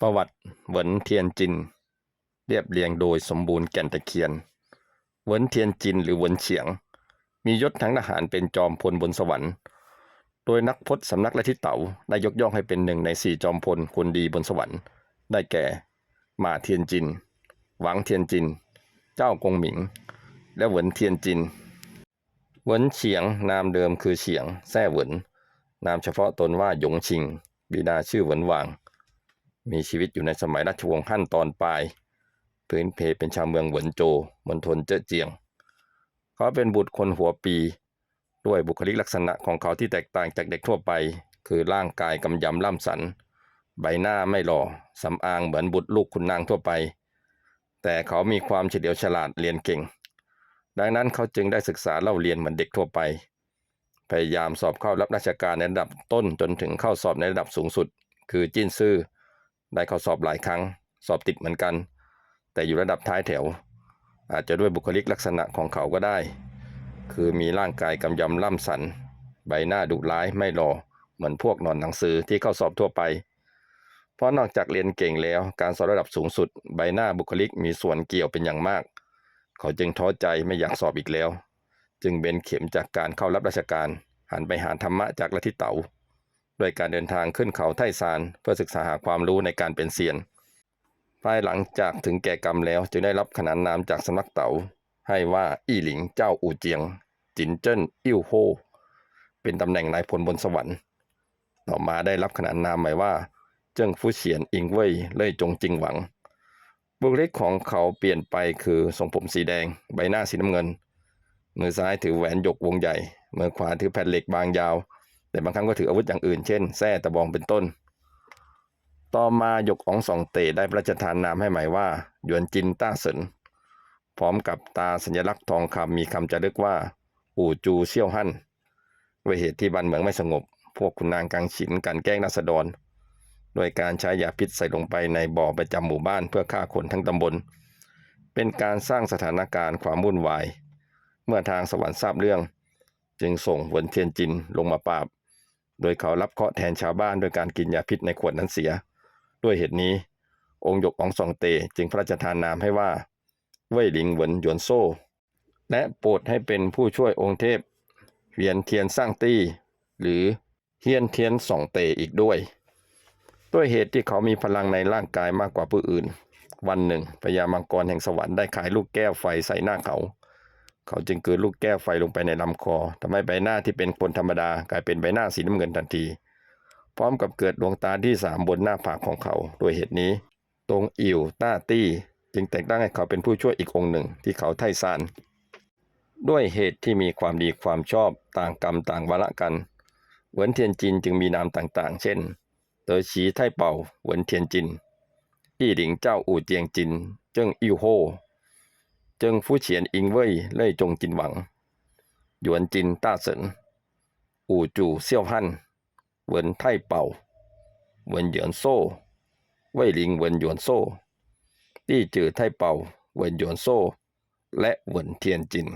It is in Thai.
ประวัติเหวินเทียนจิน เรียบเรียงโดยสมบูรณ์แก่นตะเคียนเหวินเทียนจินหรือเหวินเฉียง มียศทางทหารเป็นจอมพลบนสวรรค์ โดยนักพจน์สำนักละทิเต๋าได้ยกย่องให้เป็นหนึ่งในสี่จอมพลคนดีบนสวรรค์ ได้แก่หมาเทียนจิน หวังเทียนจิน เจ้ากงหมิง และเหวินเทียนจินเหวินเฉียงนามเดิมคือเฉียงแซ่เหวินนามเฉพาะตนว่าหยงชิง บิดาชื่อเหวินหวาง มีชีวิตอยู่ในสมัยราชวงศ์ฮั่นตอนปลายพื้นเพเป็นชาวเมืองเหวินโจมณฑลเจ้อเจียง เขาเป็นบุตรคนหัวปี ด้วยบุคลิกลักษณะของเขาที่แตกต่างจากเด็กทั่วไป คือร่างกายกำยำล่ำสัน ใบหน้าไม่หล่อสำอางเหมือนบุตรลูกคุณนางทั่วไป แต่เขามีความเฉลียวฉลาดเรียนเก่ง ดังนั้นเขาจึงได้ศึกษาเล่าเรียนเหมือนเด็กทั่วไป พยายามสอบเข้ารับราชการในระดับต้นจนถึงเข้าสอบในระดับสูงสุด คือจิ้นซื่อ ได้เข้าสอบหลายครั้ง สอบติดเหมือนกัน แต่อยู่ระดับท้ายแถว อาจจะด้วยบุคลิกลักษณะของเขาก็ได้ คือมีร่างกายกำยำล่ำสัน ใบหน้าดุร้ายไม่หล่อเหมือนพวกนอนหนังสือที่เข้าสอบทั่วไป เพราะนอกจากเรียนเก่งแล้วการสอบระดับสูงสุด ใบหน้าบุคลิกมีส่วนเกี่ยวเป็นอย่างมาก เขาจึงท้อใจไม่อยากสอบอีกแล้ว จึงเบนเข็มจากการเข้ารับราชการ หันไปหาธรรมะจากลัทธิเต๋า ด้วยการเดินทางขึ้นเขาไทซานเพื่อศึกษาหาความรู้ในการเป็นเซียน ภายหลังจากถึงแก่กรรมแล้วจึงได้รับขนานนามจากสำนักเต๋าให้ว่าอี้หลิงเจ้าอู่เจียง จินเจิ้นอิ่วโฮ เป็นตำแหน่งนายพลบนสวรรค์ ต่อมาได้รับขนานนามใหม่ว่า เจิ้งฟูเฉียนอิงเว่ยเล่ยจงจิงหวังบุคลิกของเขาเปลี่ยนไปคือทรงผมสีแดง ใบหน้าสีน้ำเงิน มือซ้ายถือแหวนหยกวงใหญ่มือขวาถือแผ่นเหล็กบางยาว แต่บางครั้งก็ถืออาวุธอย่างอื่น เช่นแส้ตะบองเป็นต้น ต่อมาหยกอองสองเตได้พระราชทานนามให้ใหม่ว่า หยวนจินต้าเสินพร้อมกับตาสัญลักษณ์ทองคำมีคำจะลึกว่า อู่จูเซี่ยวฮั่นด้วยเหตุที่บ้านเมืองไม่สงบ พวกคุณนางกังฉินกันแกล้งราษฎร โดยการใช้ยาพิษใส่ลงไปในบ่อประจำหมู่บ้านเพื่อฆ่าคนทั้งตำบล เป็นการสร้างสถานการณ์ความวุ่นวาย เมื่อทางสวรรค์ทราบเรื่อง จึงส่งหวนเทียนจินลงมาปราบ โดยเขารับเคราะห์แทนชาวบ้านโดยการกินยาพิษในขวดนั้นเสีย ด้วยเหตุนี้ องค์หยกของสองเตจึงพระราชทานนามให้ว่าเว่ยหลิงเหวินหยวนโซ่ และโปรดให้เป็นผู้ช่วยองค์เทพเวียนเทียนสร้างตี้ หรือเฮียนเทียนสองเตอีกด้วย ด้วยเหตุที่เขามีพลังในร่างกายมากกว่าผู้อื่น วันหนึ่งพญามังกรแห่งสวรรค์ได้ขายลูกแก้วไฟใส่หน้าเขา เขาจึงเกลืนลูกแก้วไฟลงไปในลำคอทำให้ใบหน้าที่เป็นคนธรรมดากลายเป็นใบหน้าสีน้ำเงินทันที พร้อมกับเกิดดวงตาที่สามบนหน้าผากของเขา โดยเหตุนี้ ตรงอิวต้าตี้จึงแต่งตั้งให้เขาเป็นผู้ช่วยอีกองค์หนึ่งที่เขาไทซานด้วยเหตุที่มีความดีความชอบต่างกรรมต่างวาระกันเหวินเทียนจินจึงมีนามต่างๆ เช่นเตอฉีไทเป่าเหวินเทียนจินอี้หลิงเจ้าอู่เจียงจินเจิ้งอิ่วโฮ เจิงฟู่เฉียนอิงเว่ยเล่ยจงจินหวัง หยวนจินต้าเสินอู่จู่เซี่ยวฮั่นเหวินไท่เป่าเหวินเหยินโซ่เว่ยหลิงเหวินหยวนโซ่ตี้จือไท่เป่าเหวินหยวนโซ่ และเหวินเทียนจิน